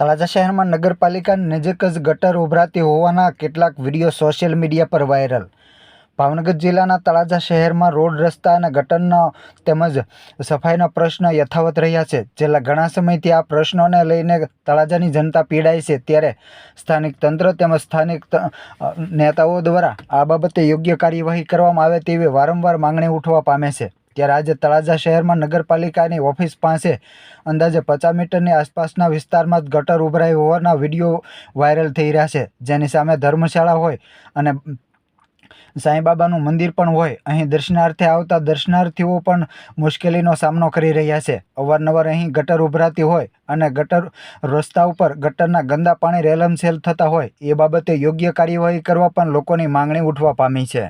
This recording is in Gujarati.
તળાજા શહેરમાં નગરપાલિકાની નજીક જ ગટર ઉભરાતી હોવાના કેટલાક વીડિયો સોશિયલ મીડિયા પર વાયરલ. ભાવનગર જિલ્લાના તળાજા શહેરમાં રોડ, રસ્તા અને ગટરનો તેમજ સફાઈના પ્રશ્ન યથાવત રહ્યા છે. છેલ્લા ઘણા સમયથી આ પ્રશ્નોને લઈને તળાજાની જનતા પીડાય છે. ત્યારે સ્થાનિક તંત્ર તેમજ સ્થાનિક નેતાઓ દ્વારા આ બાબતે યોગ્ય કાર્યવાહી કરવામાં આવે તેવી વારંવાર માંગણી ઉઠવા પામે છે. ત્યારે આજે તળાજા શહેરમાં નગરપાલિકાની ઓફિસ પાસે અંદાજે પચાસ મીટરની આસપાસના વિસ્તારમાં જ ગટર ઉભરાઈ હોવાના વીડિયો વાયરલ થઈ રહ્યા છે. જેની સામે ધર્મશાળા હોય અને સાંઈબાબાનું મંદિર પણ હોય. અહીં દર્શનાર્થે આવતા દર્શનાર્થીઓ પણ મુશ્કેલીનો સામનો કરી રહ્યા છે. અવારનવાર અહીં ગટર ઉભરાતી હોય અને ગટર રસ્તા ઉપર ગટરના ગંદા પાણી રેલમસેલ થતા હોય, એ બાબતે યોગ્ય કાર્યવાહી કરવા પણ લોકોની માંગણી ઉઠવા પામી છે.